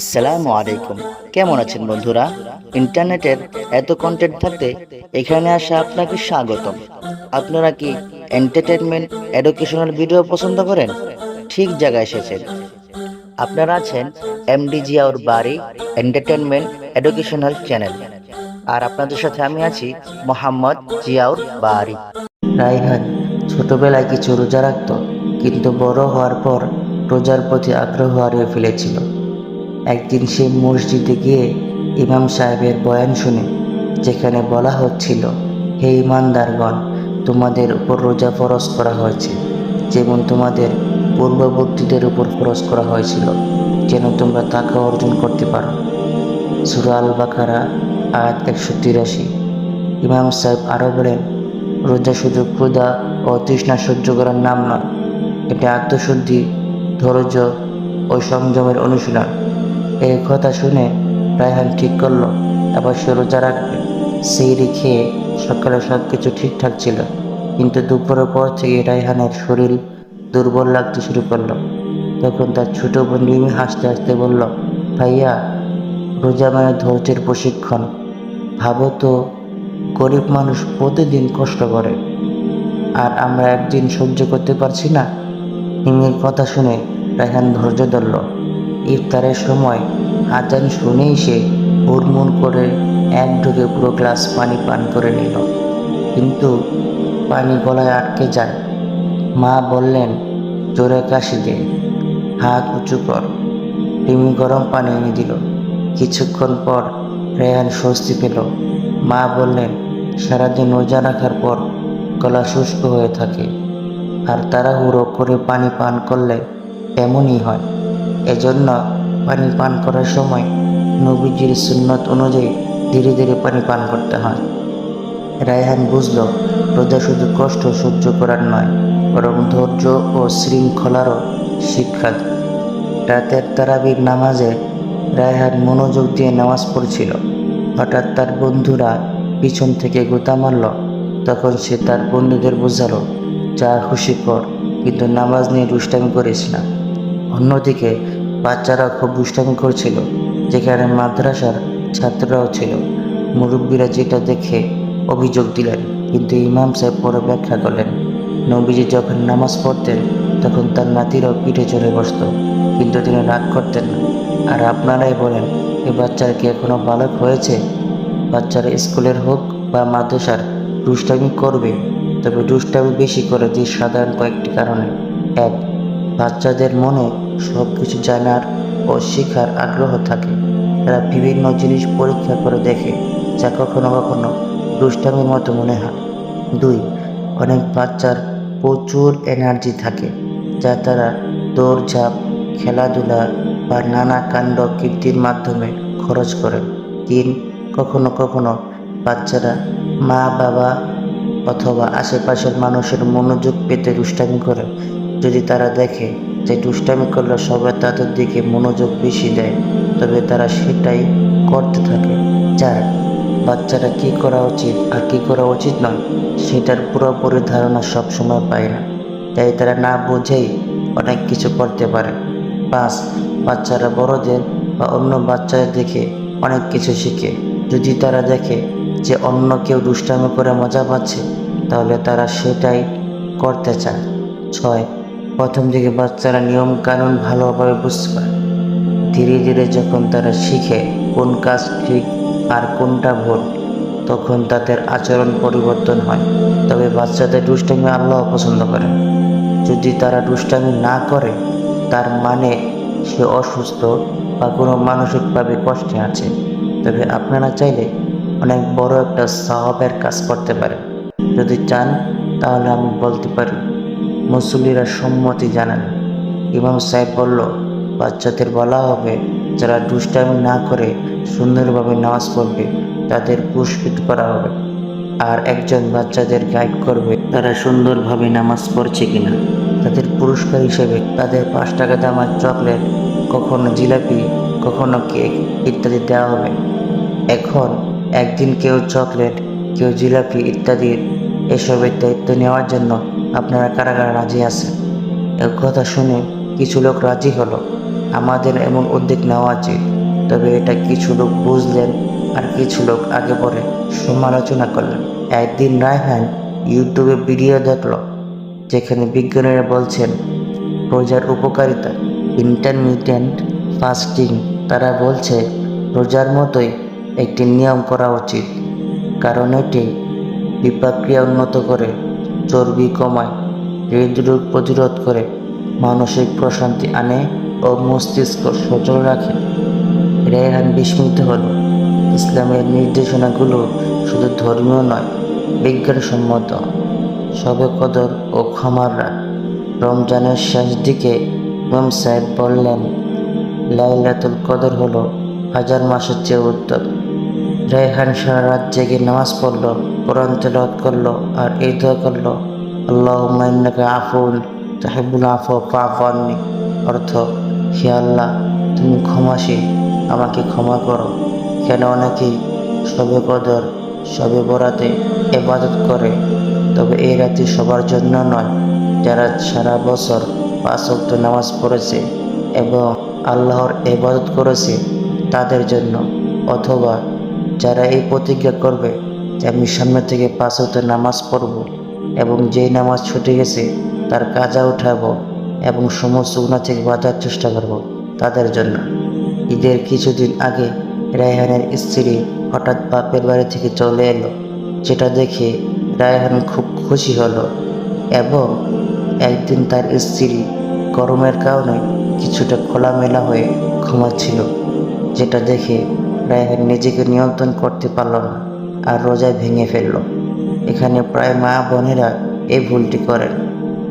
আসসালামু আলাইকুম। কেমন আছেন বন্ধুরা? ইন্টারনেটের এত কন্টেন্ট থাকতে এখানে আসা আপনাকে স্বাগতম। আপনারা কি এন্টারটেনমেন্ট এডুকেশনাল ভিডিও পছন্দ করেন? ঠিক জায়গায় এসেছেন। আপনারা আছেন এমডি জিয়াউর বাড়ি এন্টারটেনমেন্ট এডুকেশনাল চ্যানেল আর আপনাদের সাথে আমি আছি মোহাম্মদ জিয়াউর বাড়ি রাইহান ছোটবেলায় কিছু রোজা রাখত, কিন্তু বড় হওয়ার পর রোজার প্রতি আগ্রহ হারিয়ে ফেলেছিল। একদিন সে মসজিদে গিয়ে ইমাম সাহেবের বয়ান শুনে, যেখানে বলা হচ্ছিল, হে ইমানদারগণ, তোমাদের উপর রোজা ফরজ করা হয়েছে, যেমন তোমাদের পূর্ববর্তীদের উপর ফরজ করা হয়েছিল, যেন তোমরা তাকে অর্জন করতে পারো। সুরাল বাকারা আয়াত একশো তিরাশি। ইমাম সাহেব আরও বলেন, রোজা শুধু ক্ষুধা ও তৃষ্ণা সহ্য করার নাম নয়, এটা আত্মশুদ্ধি, ধৈর্য ও সংযমের অনুশীলন। এই কথা শুনে রায়হান ঠিক করল সে রোজা রাখবে। সেই খেয়ে সকালে সব কিছু ঠিকঠাক ছিল। কিন্তু দুপুরের পর থেকে রায়হানের শরীর দুর্বল লাগতে শুরু করল। তখন তার ছোট বোন রিমি হাসতে হাসতে বলল, ভাইয়া, রোজা মানে ধৈর্যের প্রশিক্ষণ। ভাবো তো, গরিব মানুষ প্রতিদিন কষ্ট করে। আর আমরা একদিন সহ্য করতে পারছি না? হিমির কথা শুনে রায়হান ধৈর্য ধরল। ইফতারের সময় আজান শুনেই সে হুড়মুড় করে এক ঢুকে পুরো গ্লাস পানি পান করে নিল। কিন্তু পানি গলায় আটকে যায়। মা বললেন, জোরে কাশি দে, হাত উঁচু কর। রিমি গরম পানি এনে দিল। কিছুক্ষণ পর রেহান স্বস্তি পেল। মা বললেন, সারাদিন রোজা রাখার পর গলা শুষ্ক হয়ে থাকে। আর তারা তাড়াহুড়ো করে পানি পান করলে তেমনই হয়। এজন্য পানি পান করার সময় নবীজির সুন্নত অনুযায়ী ধীরে ধীরে পানি পান করতে হয়। রায়হান বুঝল, রোজা শুধু কষ্ট সহ্য করার নয়, বরং ধৈর্য ও শৃঙ্খলারও শিক্ষা রাতের তারাবির নামাজে রায়হান মনোযোগ দিয়ে নামাজ পড়ছিল। হঠাৎ তার বন্ধুরা পিছন থেকে গোতা মারল, তখন সে তার বন্ধুদের বোঝালো, যা খুশি কর, কিন্তু নামাজ নিয়ে দুষ্টামি করিস না। অন্যদিকে বাচ্চারা খুব দুষ্টামি করছিল, যেখানে মাদ্রাসার ছাত্ররাও ছিল। মুরব্বীরা যেটা দেখে অভিযোগ দিলেন, কিন্তু ইমাম সাহেব পরে ব্যাখ্যা করলেন, নবীজি যখন নামাজ পড়তেন, তখন তার নাতিরাও পিঠে চড়ে বসত, কিন্তু তিনি রাগ করতেন না। আর আপনারাই বলেন, এ বাচ্চারা কি এখনও বালক হয়েছে? বাচ্চারা স্কুলের হোক বা মাদ্রাসার, দুষ্টামি করবে, তবে দুষ্টামি বেশি করে যে সাধারণ কয়েকটি কারণে। এক বাচ্চাদের মনে সব কিছু জানার ও শেখার আগ্রহ থাকে। তারা বিভিন্ন জিনিস পরীক্ষা করে দেখে, যা কখনো কখনো দুষ্টামির মতো মনে হয়। দুই, অনেক বাচ্চার প্রচুর এনার্জি থাকে, যা তারা দৌড়ঝাঁপ, খেলাধুলা বা নানা কাণ্ড কীর্তির মাধ্যমে খরচ করে। তিন, কখনো কখনো বাচ্চারা মা বাবা অথবা আশেপাশের মানুষের মনোযোগ পেতে দুষ্টামি করে। যদি তারা দেখে যে দুষ্টামি করলে সবাই তাদের দিকে মনোযোগ বেশি দেয়, তবে তারা সেটাই করতে থাকে। চার বাচ্চারা কি করা উচিত আর কি করা উচিত নয়, সেটার পুরোপুরি ধারণা সবসময় পায় না। তাই তারা না বুঝেই অনেক কিছু করতে পারে। পাঁচ বাচ্চারা বড়দের বা অন্য বাচ্চাদের দেখে অনেক কিছু শিখে। যদি তারা দেখে যে অন্য কেউ দুষ্টামি করে মজা পাচ্ছে, তাহলে তারা সেটাই করতে চায়। ছয় প্রথম দিকে বাচ্চারা নিয়ম কানুন ভালোভাবে বুঝতে পারে। ধীরে ধীরে যখন তারা শিখে কোন কাজ ঠিক আর কোনটা ভুল, তখন তাদের আচরণ পরিবর্তন হয়। তবে বাচ্চাদের দুষ্টামি আল্লাহ পছন্দ করে। যদি তারা দুষ্টামি না করে, তার মানে সে অসুস্থ বা কোনো মানসিকভাবে কষ্টে আছে। তবে আপনারা চাইলে অনেক বড় একটা সাহাবের কাজ করতে পারেন। যদি চান, তাহলে আমি বলতে পারি। মুসল্লিরা সম্মতি জানান ইমাম সাহেব বলল, বাচ্চাদের বলা হবে যারা দুষ্টামি না করে সুন্দরভাবে নামাজ পড়বে, তাদের পুরস্কৃত করা হবে। আর একজন বাচ্চাদের গাইড করবে, তারা সুন্দরভাবে নামাজ পড়ছে কিনা। তাদের পুরস্কার হিসেবে তাদের পাঁচ টাকা দামের চকলেট, কখনো জিলাপি, কখনো কেক ইত্যাদি দেওয়া হবে। এখন একদিন কেউ চকলেট, কেউ জিলাপি ইত্যাদির এসবের দায়িত্ব নেওয়ার জন্য আপনারা কারা কারা রাজি আছেন? এ কথা শুনে কিছু লোক রাজি হলো। আমাদের এমন উদ্যোগ নেওয়া উচিত, তবে এটা কিছু লোক বুঝলেন আর কিছু লোক আগে পরে সমালোচনা করলেন। একদিন রায়হান ইউটিউবে ভিডিও দেখল, যেখানে বিজ্ঞানীরা বলছেন, রোজার উপকারিতা ইন্টারমিডিয়েন্ট ফাস্টিং তারা বলছে, রোজার মতোই একটি নিয়ম করা উচিত, কারণ এটি বিপাক্রিয়া উন্নত করে চর্বি কমায়। হৃদরোগ প্রতিরোধ করে মানসিক প্রশান্তি আনে ও মস্তিষ্ক সচল রাখে। রেহান বিস্মিত হল। ইসলামের নির্দেশনাগুলো শুধু ধর্মীয় নয়, বিজ্ঞানসম্মত। সবে কদর ও ক্ষমার রাত রমজানের শেষ দিকে ইমাম সাহেব বললেন, লাইলাতুল কদর হলো হাজার মাসের চেয়ে উত্তম রেহান সারা রাত জেগে নামাজ পড়ল, কোরআন তেলাওয়াত করল আর এই দোয়া করল আল্লাহ ইন্নাকা আফুল তাহিবুল আফু ফাফান্নি অর্থ, হে আল্লাহ, তুমি ক্ষমাশীল, আমাকে ক্ষমা করো। কেন অনেকেই সবে কদর সবে বরাতে এবাদত করে, তবে এই রাতে সবার জন্য নয়, যারা সারা বছর পাঁচ ওয়াক্ত নামাজ পড়েছে এবং আল্লাহর এবাদত করেছে, তাদের জন্য অথবা যারা এই প্রতিজ্ঞা করবে যে আমি সামনে থেকে পাঁচ হতে নামাজ পড়ব এবং যেই নামাজ ছুটে গেছে তার কাজা উঠাবো এবং সমস্ত গুণা থেকে বাঁচার চেষ্টা করব তাদের জন্য। ঈদের কিছুদিন আগে রায়হানের স্ত্রী হঠাৎ বাপের বাড়ি থেকে চলে এলো, যেটা দেখে রায়হান খুব খুশি হলো এবং একদিন তার স্ত্রী গরমের কারণে কিছুটা খোলামেলা হয়ে ঘুমাচ্ছিল, যেটা দেখে রায়হান নিজেকে নিয়ন্ত্রণ করতে পারল না আর রোজায় ভেঙে ফেলল। এখানে প্রায় মা বোনেরা এই ভুলটি করেন।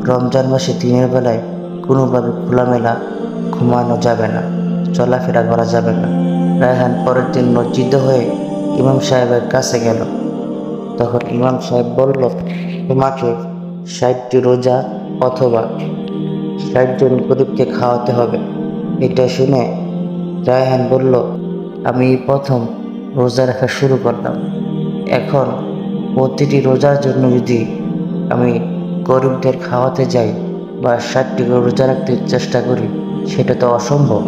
রমজান মাসে দিনের বেলায় কোনোভাবে খোলামেলা ঘুমানো যাবে না, চলাফেরা করা যাবে না। রায়হান পরের দিন লজ্জিত হয়ে ইমাম সাহেবের কাছে গেল। তখন ইমাম সাহেব বলল, তোমাকে ষাটটি রোজা অথবা ষাট জন গরিবকে খাওয়াতে হবে। এটা শুনে রায়হান বলল আমি প্রথম রোজা রাখা শুরু করলাম এখন প্রতিটি রোজার জন্য যদি আমি গরিবদের খাওয়াতে যাই বা ষাটটি রোজা রাখতে চেষ্টা করি, সেটা তো অসম্ভব।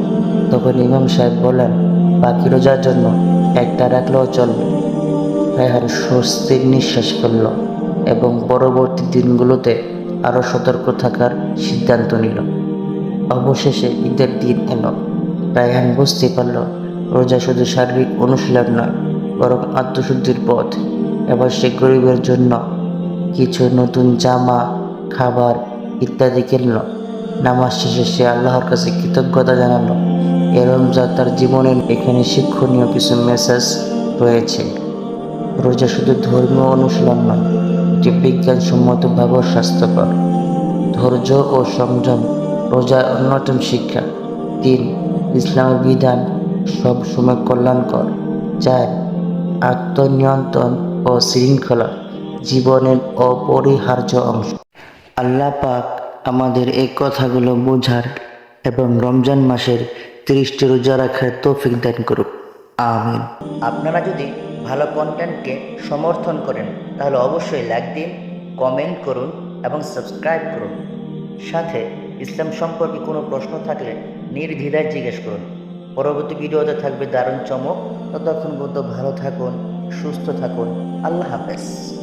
তখন ইমাম সাহেব বলেন বাকি রোজার জন্য একটা রাখলেও চলবে। রায়হান স্বস্তির নিঃশ্বাস করল এবং পরবর্তী দিনগুলোতে আরও সতর্ক থাকার সিদ্ধান্ত নিল। অবশেষে ঈদের দিন এলো। রায়হান বুঝতে পারল রোজা শুধু শারীরিক অনুশীলন নয়, বরং আত্মশুদ্ধির পথ। এবার সে গরিবের জন্য কিছু নতুন জামা, খাবার ইত্যাদি কিনল। নামাজ শেষে সে আল্লাহর কাছে কৃতজ্ঞতা জানালো। এ রমজান তার জীবনের এখানে শিক্ষণীয় কিছু মেসেজ রয়েছে। রোজা শুধু ধর্মীয় অনুশীলন নয়, এটি বিজ্ঞানসম্মতভাবেও স্বাস্থ্যকর। ধৈর্য ও সংযম রোজার অন্যতম শিক্ষা। তিন, ইসলামের বিধান সব সময় কল্যাণকর। চার আত্মনিয়ন্ত্রণ ও শৃঙ্খলা জীবনের অপরিহার্য অংশ। আল্লাহ পাক আমাদের এই কথাগুলো বোঝার এবং রমজান মাসের তিরিশটি রোজা রাখার তৌফিক দান করুক। আমিন। আপনারা যদি ভালো কন্টেন্টকে সমর্থন করেন, তাহলে অবশ্যই লাইক দিন কমেন্ট করুন এবং সাবস্ক্রাইব করুন। সাথে ইসলাম সম্পর্কে কোনো প্রশ্ন থাকলে নির্দ্বিধায় জিজ্ঞেস করুন। পরবর্তী ভিডিওতে থাকবে দারুণ চমক। ততক্ষণ পর্যন্ত ভালো থাকুন সুস্থ থাকুন। আল্লাহ হাফেজ।